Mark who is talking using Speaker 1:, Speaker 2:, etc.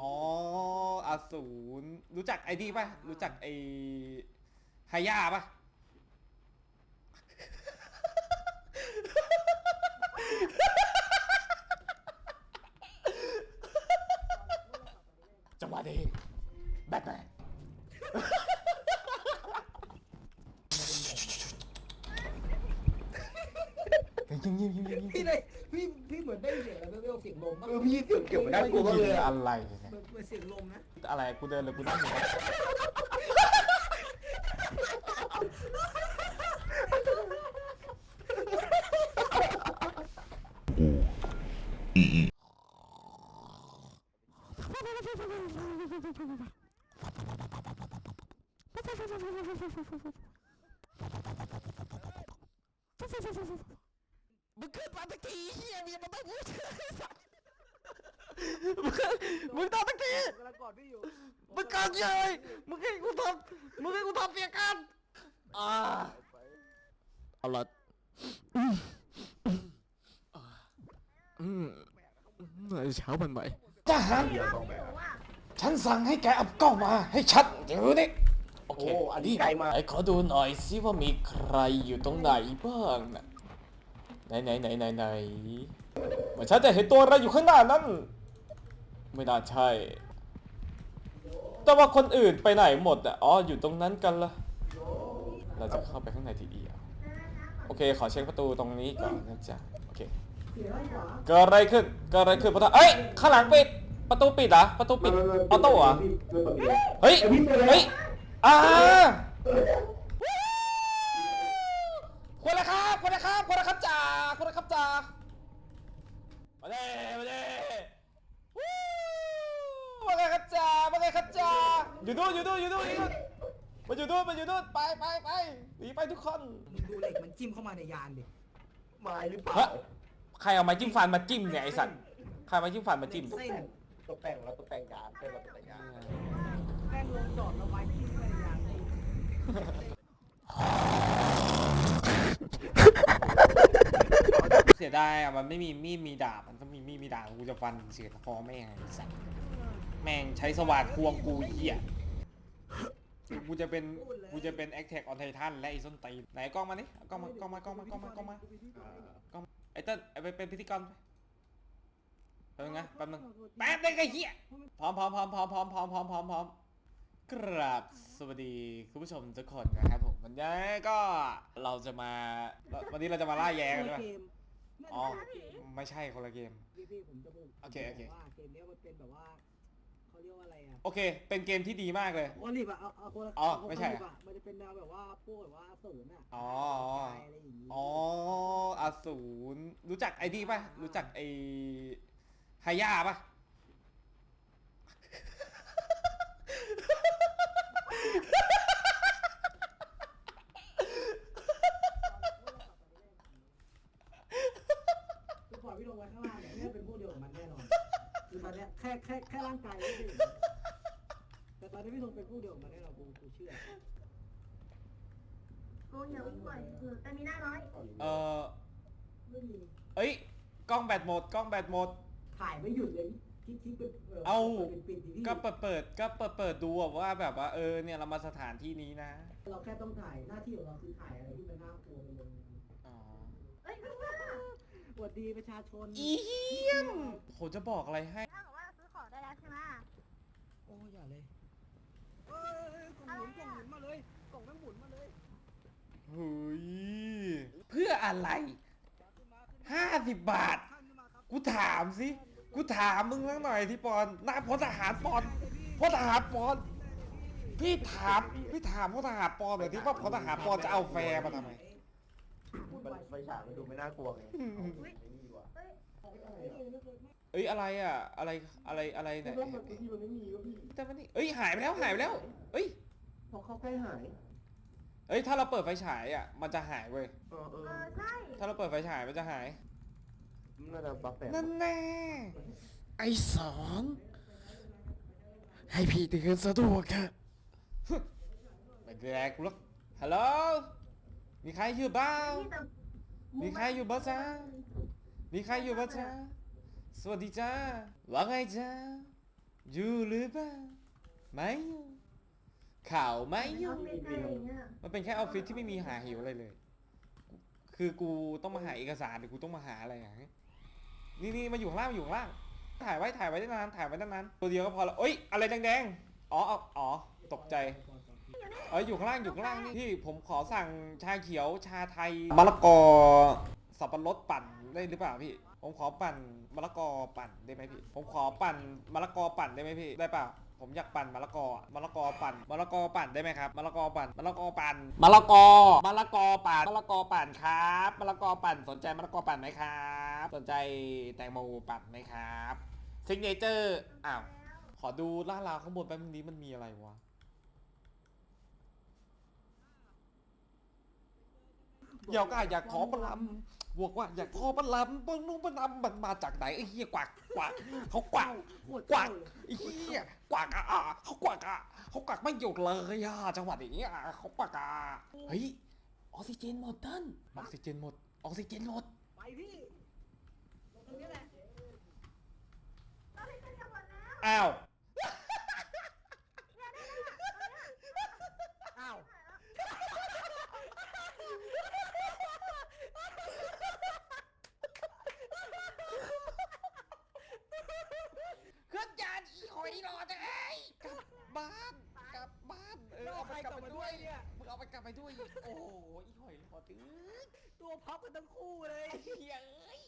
Speaker 1: อ๋ออสูรรู้จักไอ้นี่ป่ะ รู้จักไอ้ฮายาป่ะ จังหวะนี้แบทแมน ยิงยิงยิงยิงยิง
Speaker 2: พี่เลยพี่พี่เหมือนได้เสียงอะไรไม่รู้เสียงลมปะ
Speaker 3: เออพี่เสียงเกี่ยวกับน่ากลัวมากเลยอะ
Speaker 1: อะไรเนี่ย
Speaker 2: เหมือนเหมือนเสียงลมนะ
Speaker 1: อะไรกูเดินหรือกูนั่งอยู่วะ มึงขึ้นมาตะกี้เฮียมึงยังมาไม่พูดมึงมึงตอนตะกี้
Speaker 2: กำลังกอดพี่อยู่
Speaker 1: มึงเกินเยยมึงให้กูทำมึงให้กูทำเสียกันอ่าเอาละอืมเช้ามันไหมทหารฉันสั่งให้แกเอากล้องมาให้ชัดเดี๋ยวนี้โอเค
Speaker 3: โอ้อันนี้ไกลมาก
Speaker 1: ไอ้ขอดูหน่อยสิว่ามีใครอยู่ตรงไหนบ้างนะไห นไหนไหนไหนไหนเหมือนฉันจะเห็นตัวอะไรอยู่ข้างหน้านั้น ไม่น่าใช่ แต่ว่าคนอื่นไปไหนหมดอะ อ๋อ อยู่ตรงนั้นกันละเราจะเข้าไปข้างในทีเดียวโอเค ขอเช็คประตูตรงนี้ก่อนนะจ๊ะ โอเค เกิดอะไรขึ้น เกิดอะไรขึ้นประตูเอ้ย ข้างหลังปิด ประตูปิดเหรอ ประตูปิด ออโต้เหรอ เฮ้ย เฮ้ย อ่าคนละครับ คนละครับคนละครับจ่าคนละครับจ่ามาเด้มาเด้วู้มาไงครับจ่ามาไงครับจ่าอยู่นู่นอยู่นู่นอยู่นู่นอยู่นู่นมาอยู่นู่นมาอยู่นู่นไปไปไปหนีไปทุกคน
Speaker 2: มึงดูเหล็กมันจิ้มเข้ามาในยานดิ
Speaker 3: ไม้หรือเปล่า
Speaker 1: เฮ้ยใครเอาไม้จิ้มฟันมาจิ้มเนี่ยไอสัตว์ใครเอาไม้จิ้มฟันมาจิ้ม
Speaker 2: เส้น
Speaker 3: ตกแต่งแล้วตกแต่งยานเป็นเราตกแต่งยาน
Speaker 2: แม่งลงจอดแล้วไม้จิ้มเข้ามาในยานเลย
Speaker 1: เสียดายอะมันไม่มีมีดมีดาบ มันต้องมีมีดมีดาบกูจะฟันเสียคอแม่งไอ้สัตว์แม่งใช้สว่านควงกูเหี้ยกูจะเป็นกูจะเป็นแอคแท็กออนไททันและไอ้ส้นตีนไหนกล้องมานี่เอากล้องมากล้องมากล้องมากล้องมากล้องมากล้องมาไอ้เต้นไอ้ไปเป็นพิธีกรไปแป๊บนึงนะแป๊บนึงแป๊บนึงไอ้เหี้ยพร้อมพร้อมพร้อมพร้อมพร้อมพร้อมพร้อมพร้อมพร้อมกราบสวัสดีคุณผู้ชมทุกคนนะครับผมวันนี้ก็เราจะมาวันนี้เราจะมาล่าแย้กันใช่ ไหม
Speaker 2: เกม
Speaker 1: อ๋อไม่ใช่คนละเกม
Speaker 2: พี่พี่ผมจะบอก
Speaker 1: โอเคโอเค
Speaker 2: ว่าเกมเนี้ยมันเป็นแบบว่าเขาเรียกว่าอะไรอะ
Speaker 1: โอเค เป็นเกมที่ดีมากเลย
Speaker 2: วอลลิบอะเอาเอาคนละ
Speaker 1: อ๋อ
Speaker 2: เาคนละ
Speaker 1: ไม่ใช่
Speaker 2: วอลลิบอะมันจะเป็นแนวแบบว่าพวกแบบว่าศูนย์อะ
Speaker 1: อ๋อ
Speaker 2: อะไรอย่างงี้
Speaker 1: อ๋ออสูรรู้จักไอ้นี่ป่ะ รู้จักไอ้ฮายาป่ะ
Speaker 2: คือปล่อยพี่ลง ไว้ข้างล่างเนี่ยเนี่ยเป็นพวกเดียวกับมันแน่นอน คือตอนเนี้ยแค่แค่แค่ร่างกายไม่ได้แต่ตอนนี้พี่ลงเป็นพวกเดียวกับมันแน่นอนกูกูเชื่อ
Speaker 4: โอ้ยอย่าวิ่งบ่อยหนูแต่มีหน้าน้อย
Speaker 1: เออ
Speaker 2: ไม่มี
Speaker 1: เอ้ย กล้องแบตหมด กล้องแบตหมด
Speaker 2: ถ่ายไม่หยุดเลยที่ที่เป็น
Speaker 1: เอ้า
Speaker 2: เป็นปิดที่
Speaker 1: ก็เปิดเปิดก็เปิดเปิดดูอะว่าแบบว่าเออเนี่ยเรามาสถานที่นี้นะ
Speaker 2: เราแค่ต้องถ่ายหน้าที่ของเราคือถ่ายอะไรที่มันน่ากลัวไปลง
Speaker 1: อ๋อ
Speaker 4: เอ้ยข้างหน้า
Speaker 2: สวัสดีประชาชน
Speaker 1: อีเหี้ยมผมจะบอกอะไรให้
Speaker 4: ถ้าบอกว่าเราซื้อของได้แล้วใช่ไหม
Speaker 2: โอ้ยอย่าเลยเอ้ยกล่องหมุนกล่องหมุนมาเลยกล่องแม่งหมุนมาเลย
Speaker 1: เฮ้ย เพื่ออะไร
Speaker 2: ขึ้นมาขึ้นมา
Speaker 1: ห้าสิบบาท
Speaker 2: ท่านขึ้นมาครับ
Speaker 1: กูถามสิ กูถามมึงสักหน่อยที่ปอนหน้าพลทหารปอนพลทหารปอน พี่ถาม พี่ถามพลทหารปอนหน่อยที่ว่าพลทหารปอนจะเอาแฟร์มาทำไม
Speaker 3: มัน ไฟฉายมันดูไม่น่ากลัวไงไม่มีว่ะ
Speaker 4: เอ้ย
Speaker 1: เอ้ยอะไรอะ อะไรอะไรอะไรเนี่ย
Speaker 3: แล้วมันพี่มันไม่มีก็พี่
Speaker 1: แต่มันนี่เอ้ยหายไปแล้วหายไปแล้วเอ้ย
Speaker 3: พอเข้าใกล้หาย
Speaker 1: เอ้ยถ้าเราเปิดไฟฉายอะ มันจะหายเว้ย
Speaker 3: เออเออ
Speaker 4: เออใช่
Speaker 1: ถ้าเราเปิดไฟฉายมันจะหาย
Speaker 3: น่าจะบัฟแฝง
Speaker 1: นั่นแน่ไอ้สองให้พี่เตือนสะดวกค่ะไม่แดกกูหรอกฮัลโหลมีใครอยู่บ้าง
Speaker 4: ที่แต่
Speaker 1: มีใครอยู่บ้างจ๊ะมีใครอยู่บ้างจ๊ะสวัสดีจ้าว่าไงจ้าอยู่หรือเปล่าไม่อยู่ข่าวไม่อยู่
Speaker 4: เอาไม่ได้อย่างเงี้ย
Speaker 1: มันเป็นแค่ออฟฟิศที่ไม่มีหาหิวอะไรเลย คือกูต้องมาหาเอกสารหรือกูต้องมาหาอะไรอย่างนี้นี่นี่มาอยู่ข้างล่างมาอยู่ข้างล่างถ่ายไว้ถ่ายไว้ได้นานถ่ายไว้ได้นานตัวเดียวก็พอละเอ้ยอะไรแดงๆอ๋อเอาอ๋อ ตกใจเอ้ยอยู่ข้างล่างอยู่ข้างล่างนี่พี่ผมขอสั่งชาเขียวชาไทยมะละกอสับปะรดปั่นได้หรือเปล่าพี่ ผมขอปั่นมะละกอปั่นได้ไหมพี่ ผมขอปั่นมะละกอปั่นได้ไหมพี่ได้เปล่าผมอยากปั่นมะละกอมะละกอปั่นมะละกอปั่นได้ไหมครับมะละกอปั่นมะละกอปั่นมะละกอมะละกอปั่นมะละกอปั่นครับมะละกอปั่นสนใจมะละกอปั่นไหมครับ สนใจแตงโมปั่นไหมครับซิกเนเจอร์อ้าวขอดูล่าดราวข้างบนแป๊บนึงนี้มันมีอะไรวะ เดี๋ยวก็อยากขอปลำบอกว่าอยากขอปลำปงนุ่งปลำมันมาจากไหนไอ้เหี้ยกวักกวักเขากวักกวักไอ้เหี้ยกวักอะอะเขากวักอะเขากวักไม่หยุดเลยอะจังหวัดอย่างเงี้ยเขากวักอะเฮ้ยออกซิเจนหมดเต้นออกซิเจนหมดออกซิเจนหมด
Speaker 2: ไปพี่ลงตรงนี้แหละ
Speaker 4: เอาไปเป็นจังหวัดแล้ว
Speaker 1: อ้าว
Speaker 2: อ้าว
Speaker 1: เครื่องยานอีหอยรอจะไอ้กลับบ้านกลับบ้านเออเอาไปกลับไปด้วย
Speaker 2: เนี่ย
Speaker 1: มึงเอาไปกลับไปด้วย โอ้โหอีหอยรอจื้อ
Speaker 2: ตัวพับกันทั้งคู่เลย
Speaker 1: เฮ้ย